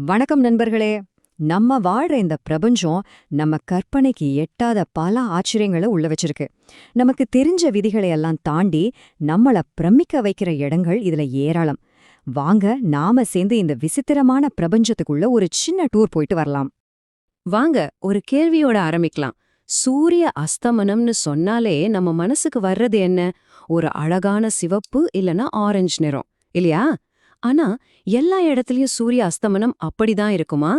வணக்கம் நண்பர்களே. நம்ம வாழ்ற இந்த பிரபஞ்சம் நம்ம கற்பனைக்கு எட்டாத பல ஆச்சரியங்களை உள்ள வச்சிருக்கு. நமக்கு தெரிஞ்ச விதிகளை எல்லாம் தாண்டி நம்மள பிரமிக்க வைக்கிற இடங்கள் இதுல ஏராளம். வாங்க நாம சேர்ந்து இந்த விசித்திரமான பிரபஞ்சத்துக்குள்ள ஒரு சின்ன டூர் போயிட்டு வரலாம். வாங்க ஒரு கேள்வியோட ஆரம்பிக்கலாம். சூரிய அஸ்தமனம்னு சொன்னாலே நம்ம மனசுக்கு வர்றது என்ன? ஒரு அழகான சிவப்பு இல்லனா ஆரஞ்சு நிறம். இல்லையா? ஆனா எல்லா இடத்துலயும் சூரிய அஸ்தமனம் அப்படிதான் இருக்குமா?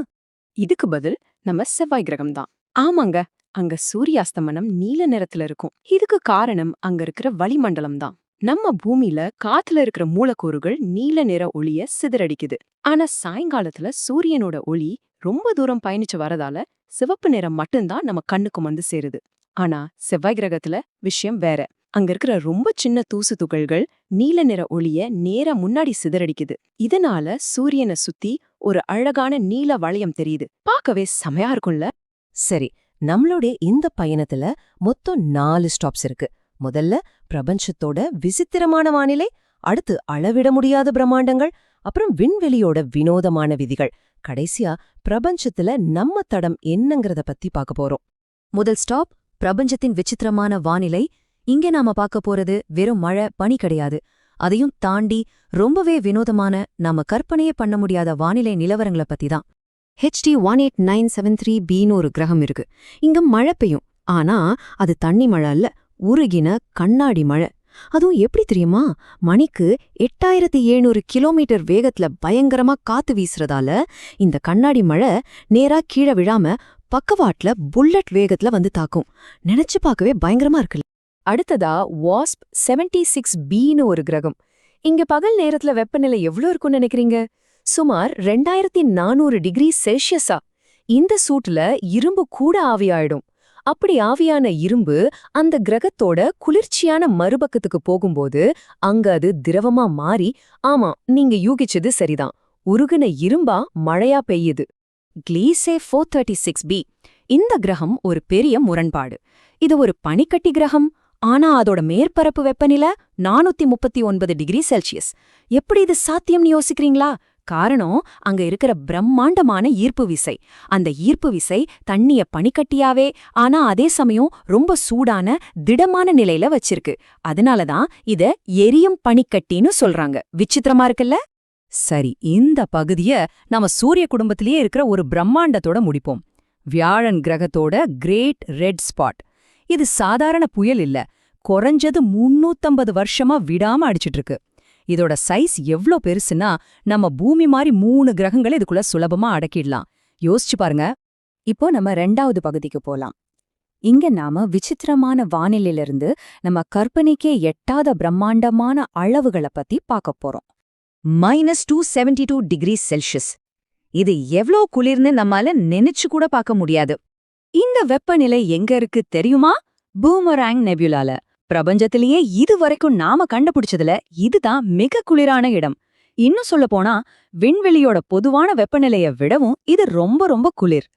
இதுக்கு பதில் நம்ம செவ்வாய் கிரகம் தான். ஆமாங்க அங்க சூரிய அஸ்தமனம் நீல நிறத்துல இருக்கும். இதுக்கு காரணம் அங்க இருக்கிற வளிமண்டலம் தான். நம்ம பூமியில காத்துல இருக்கிற மூலக்கூறுகள் நீல நிற ஒளிய சிதறடிக்குது. ஆனா சாயங்காலத்துல சூரியனோட ஒளி ரொம்ப தூரம் பயணிச்சு வரதால சிவப்பு நிறம் மட்டும்தான் நம்ம கண்ணுக்கு வந்து சேருது. ஆனா செவ்வாய் கிரகத்துல விஷயம் வேற. அங்க இருக்கிற ரொம்ப சின்ன தூசு துகள்கள் நீல நிற ஒளிய நேர முன்னாடி சிதறடிக்குது. இதனால சூரியனை சுத்தி ஒரு அழகான நீல வளையம் தெரியுது. பார்க்கவே செமையா இருக்கும்ல? சரி நம்மளுடைய இந்த பயணத்துல மொத்தம் நாலு ஸ்டாப்ஸ் இருக்கு. முதல்ல பிரபஞ்சத்தோட விசித்திரமான வானிலை அடுத்து அளவிட முடியாத பிரம்மாண்டங்கள் அப்புறம் விண்வெளியோட வினோதமான விதிகள். கடைசியா பிரபஞ்சத்துல நம்ம தடம் என்னங்கறத பத்தி பார்க்க போறோம். முதல் ஸ்டாப் பிரபஞ்சத்தின் விசித்திரமான வானிலை இங்க நாம பார்க்க போறது வெறும் மழை பனி கிடையாது. அதையும் தாண்டி ரொம்பவே வினோதமான நாம கற்பனையே பண்ண முடியாத வானிலை நிலவரங்கள பத்தி தான் HD one eight nine seven three பின்னு ஒரு கிரகம் இருக்கு. இங்க மழை பெய்யும். ஆனா அது தண்ணி மழை அல்ல. உருகின கண்ணாடி மழை. அதுவும் எப்படி தெரியுமா? மணிக்கு எட்டாயிரத்தி எழுநூறு கிலோமீட்டர் வேகத்துல பயங்கரமா காத்து வீசுறதால இந்த கண்ணாடி மழை நேரா கீழே விழாம பக்கவாட்ல புல்லட் வேகத்துல வந்து தாக்கும். நினைச்சு பார்க்கவே பயங்கரமா இருக்குல்ல. அடுத்ததா வாஸ்ப் 76 சிக்ஸ் பின்னு ஒரு கிரகம். இங்க பகல் நேரத்துல வெப்பநிலை எவ்வளோ இருக்கும்னு நினைக்கிறீங்க? சுமார் ரெண்டாயிரத்தி நானூறு டிகிரி செல்சியஸா. இந்த சூட்ல இரும்பு கூட ஆவியாயிடும். அப்படி ஆவியான இரும்பு அந்த கிரகத்தோட குளிர்ச்சியான மறுபக்கத்துக்கு போகும்போது அங்க அது திரவமா மாறி ஆமா நீங்க யூகிச்சது சரிதான். உருகுன இரும்பா மழையா பெய்யுது. Gliese four thirty six B இந்த கிரகம் ஒரு பெரிய முரண்பாடு. இது ஒரு பனிக்கட்டி கிரகம். ஆனா அதோட மேற்பரப்பு வெப்பநிலை நானூத்தி முப்பத்தி ஒன்பது டிகிரி செல்சியஸ். எப்படி இது சாத்தியம்னு யோசிக்கிறீங்களா? காரணம் அங்க இருக்கிற பிரம்மாண்டமான ஈர்ப்பு விசை. அந்த ஈர்ப்பு விசை தண்ணிய பனிக்கட்டியாவே ஆனா அதே சமயம் ரொம்ப சூடான திடமான நிலையில வச்சிருக்கு. அதனாலதான் இத எரியும் பனிக்கட்டின்னு சொல்றாங்க. விசித்திரமா இருக்குல்ல? சரி இந்த பகுதிய நாம சூரிய குடும்பத்திலேயே இருக்கிற ஒரு பிரம்மாண்டத்தோட முடிப்போம். வியாழன் கிரகத்தோட கிரேட் ரெட் ஸ்பாட். இது சாதாரண புயல் இல்ல. குறைஞ்சது முன்னூத்தம்பது வருஷமா விடாம அடிச்சிட்டு இருக்கு இதோட சைஸ் எவ்ளோ பெருசுன்னா நம்ம பூமி மாதிரி மூணு கிரகங்களை இதுக்குள்ள சுலபமா அடக்கிடலாம். யோசிச்சு பாருங்க. இப்போ நம்ம ரெண்டாவது பகுதிக்கு போலாம். இங்க நாம விசித்திரமான வானிலையிலிருந்து நம்ம கற்பனைக்கே எட்டாத பிரம்மாண்டமான அளவுகளை பத்தி பார்க்க போறோம். Minus two seventy two degree Celsius. இது எவ்ளோ குளிர்னு நம்மால நினைச்சு கூட பார்க்க முடியாது. இந்த வெப்பநிலை எங்க இருக்கு தெரியுமா? பூமராங் நெபியுலால. பிரபஞ்சத்திலேயே இது வரைக்கும் நாம கண்டுபிடிச்சதுல இதுதான் மிக குளிரான இடம். இன்னும் சொல்ல போனா விண்வெளியோட பொதுவான வெப்பநிலைய விடவும் இது ரொம்ப ரொம்ப குளிர்.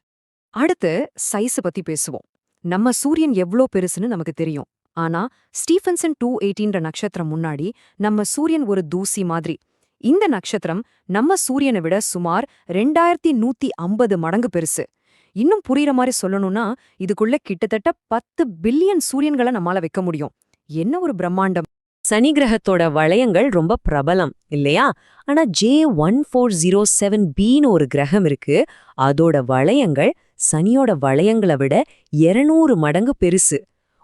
அடுத்து சைஸ் பத்தி பேசுவோம். நம்ம சூரியன் எவ்ளோ பெருசுன்னு நமக்கு தெரியும். ஆனா ஸ்டீஃபன்சன் டூ எயிட்டீன்ற நட்சத்திரம் முன்னாடி நம்ம சூரியன் ஒரு தூசி மாதிரி. இந்த நட்சத்திரம் நம்ம சூரியனை விட சுமார் ரெண்டாயிரத்தி நூத்தி ஐம்பது மடங்கு பெருசு. இன்னும் புரியுற மாதிரி சொல்லணும்னா இதுக்குள்ள கிட்டத்தட்ட பத்து பில்லியன் சூரியன்களை நம்மால வைக்க முடியும். என்ன ஒரு பிரம்மாண்டம். சனி கிரகத்தோட வளையங்கள் ரொம்ப பிரபலம் இல்லையா? ஆனா J one four zero seven பின்னு ஒரு கிரகம் இருக்கு. அதோட வளையங்கள் சனியோட வளையங்களை விட 200 மடங்கு பெருசு.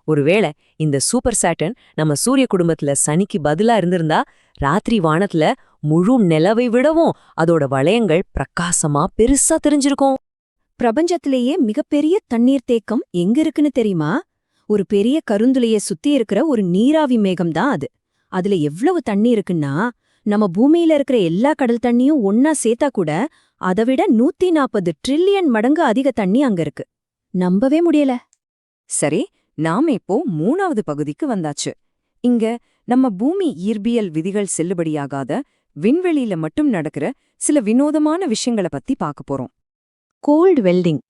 ஒருவேளை இந்த சூப்பர் சாட்டன் நம்ம சூரிய குடும்பத்துல சனிக்கு பதிலா இருந்திருந்தா ராத்திரி வானத்துல முழு நிலவை விடவும் அதோட வளையங்கள் பிரகாசமா பெருசா தெரிஞ்சிருக்கும். பிரபஞ்சத்திலேயே மிகப்பெரிய தண்ணீர் தேக்கம் எங்க இருக்குன்னு தெரியுமா? ஒரு பெரிய கருந்துளைய சுத்தி இருக்கிற ஒரு நீராவி மேகம் தான் அது. அதுல எவ்வளவு தண்ணி இருக்குன்னா நம்ம பூமியில இருக்கிற எல்லா கடல் தண்ணியும் ஒன்னா சேர்த்தா கூட அதை விட நூத்தி நாற்பது ட்ரில்லியன் மடங்கு அதிக தண்ணி அங்க இருக்கு. நம்பவே முடியல. சரி நாம இப்போ மூணாவது பகுதிக்கு வந்தாச்சு. இங்க நம்ம பூமி இயற்பியல் விதிகள் செல்லுபடியாகாத விண்வெளியில மட்டும் நடக்கிற சில வினோதமான விஷயங்கள பத்தி பார்க்க போறோம். கோல்டு வெல்டிங்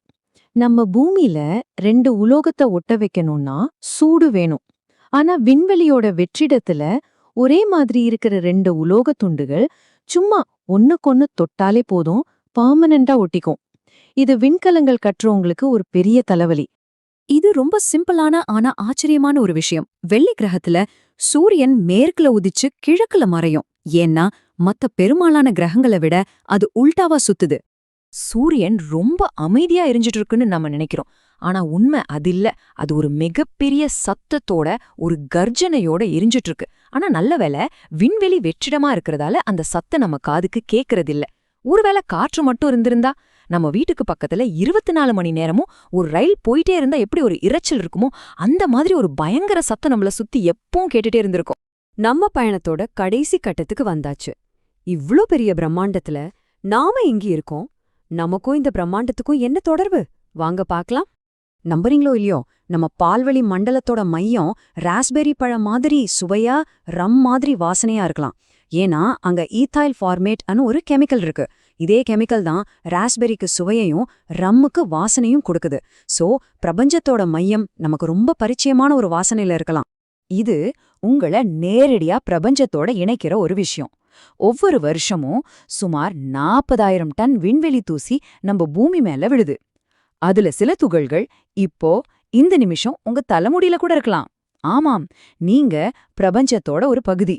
நம்ம பூமியில ரெண்டு உலோகத்தை ஒட்ட வைக்கணும்னா சூடு வேணும். ஆனா விண்வெளியோட வெற்றிடத்துல ஒரே மாதிரி இருக்கிற ரெண்டு உலோக துண்டுகள் சும்மா ஒன்னுக்கொன்னு தொட்டாலே போதும் பர்மனண்டா ஒட்டிக்கும். இது விண்கலங்கள் கற்றவங்களுக்கு ஒரு பெரிய தலைவலி. இது ரொம்ப சிம்பிளான ஆனா ஆச்சரியமான ஒரு விஷயம். வெள்ளி கிரகத்துல சூரியன் மேற்குல உதிச்சு கிழக்குல மறையும். ஏன்னா மத்த பெரும்பாலான கிரகங்களை விட அது உல்டாவா சுத்துது. சூரியன் ரொம்ப அமைதியா எரிஞ்சிட்டு இருக்குன்னு நம்ம நினைக்கிறோம். ஆனா உண்மை அது இல்ல. அது ஒரு மிகப்பெரிய சத்தத்தோட ஒரு கர்ஜனையோட எரிஞ்சிட்டு இருக்கு ஆனா நல்ல வேலை விண்வெளி வெற்றிடமா இருக்கறதால அந்த சத்தம் நம்ம காதுக்கு கேக்குறதில்ல. ஒருவேளை காற்று மட்டும் இருந்திருந்தா நம்ம வீட்டுக்கு பக்கத்துல இருபத்தி நாலு மணி நேரமும் ஒரு ரயில் போயிட்டே இருந்தா எப்படி ஒரு இரைச்சல் இருக்குமோ அந்த மாதிரி ஒரு பயங்கர சத்தம் நம்மள சுத்தி எப்பவும் கேட்டுட்டே இருந்திருக்கும். நம்ம பயணத்தோட கடைசி கட்டத்துக்கு வந்தாச்சு. இவ்ளோ பெரிய பிரம்மாண்டத்துல நாம இங்க இருக்கோம். நமக்கும் இந்த பிரம்மாண்டத்துக்கும் என்ன தொடர்பு? வாங்க பார்க்கலாம். நம்புறீங்களோ இல்லையோ நம்ம பால்வெளி மண்டலத்தோட மையம் ராஸ்பெரி பழம் மாதிரி சுவையா ரம் மாதிரி வாசனையா இருக்கலாம். ஏன்னா அங்க ஈத்தாயில் ஃபார்மேட் அனு ஒரு கெமிக்கல் இருக்கு. இதே கெமிக்கல் தான் ராஸ்பெரிக்கு சுவையையும் ரம்முக்கு வாசனையும் கொடுக்குது. சோ பிரபஞ்சத்தோட மையம் நமக்கு ரொம்ப பரிச்சயமான ஒரு வாசனையில இருக்கலாம். இது உங்கள நேரடியா பிரபஞ்சத்தோட இணைக்கிற ஒரு விஷயம். ஒவ்வொரு வருஷமும் சுமார் நாற்பதாயிரம் டன் விண்வெளி தூசி நம்ம பூமி மேல விழுது. அதுல சில துகள்கள் இப்போ இந்த நிமிஷம் உங்க தலைமுடியில கூட இருக்கலாம். ஆமாம் நீங்க பிரபஞ்சத்தோட ஒரு பகுதி.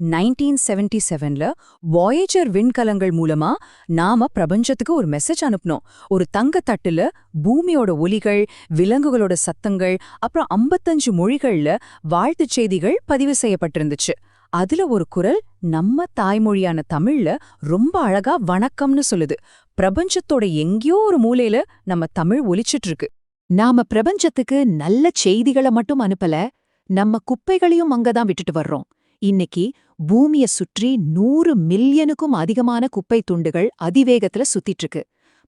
நைன்டீன் செவன்டி செவன்ல வாயேஜர் விண்கலங்கள் மூலமா நாம பிரபஞ்சத்துக்கு ஒரு மெசேஜ் அனுப்பினோம். ஒரு தங்கத்தட்டுல பூமியோட ஒலிகள் விலங்குகளோட சத்தங்கள் அப்புறம் ஐம்பத்தஞ்சு மொழிகள்ல வாழ்த்துச் செய்திகள் பதிவு செய்யப்பட்டிருந்துச்சு. அதுல ஒரு குரல் நம்ம தாய்மொழியான தமிழ்ல ரொம்ப அழகா வணக்கம்னு சொல்லுது. பிரபஞ்சத்தோட எங்கேயோ ஒரு மூலையில நம்ம தமிழ் ஒலிச்சிட்டு இருக்கு நாம பிரபஞ்சத்துக்கு நல்ல செய்திகளை மட்டும் அனுப்பல நம்ம குப்பைகளையும் அங்கதான் விட்டுட்டு வர்றோம். இன்னைக்கு பூமிய சுற்றி நூறு மில்லியனுக்கும் அதிகமான குப்பை துண்டுகள் அதிவேகத்துல சுத்திட்டு இருக்கு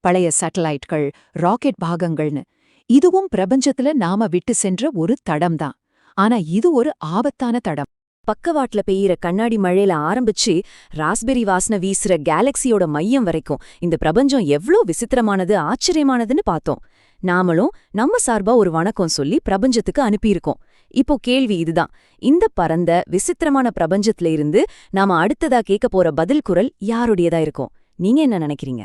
பழைய சேட்டலைட்கள் ராக்கெட் பாகங்கள்னு. இதுவும் பிரபஞ்சத்துல நாம விட்டு சென்ற ஒரு தடம்தான். ஆனா இது ஒரு ஆபத்தான தடம். பக்கவாட்ல பெய்யிற கண்ணாடி மழையில ஆரம்பிச்சு ராஸ்பெரி வாசனை வீசுற கேலக்சியோட மையம் வரைக்கும் இந்த பிரபஞ்சம் எவ்ளோ விசித்திரமானது ஆச்சரியமானதுன்னு பார்த்தோம். நாமளும் நம்ம சார்பா ஒரு வணக்கம் சொல்லி பிரபஞ்சத்துக்கு அனுப்பியிருக்கோம். இப்போ கேள்வி இதுதான். இந்த பரந்த விசித்திரமான பிரபஞ்சத்துல இருந்து நாம அடுத்ததா கேட்க போற பதில் குரல் யாருடையதா இருக்கும்? நீங்க என்ன நினைக்கிறீங்க?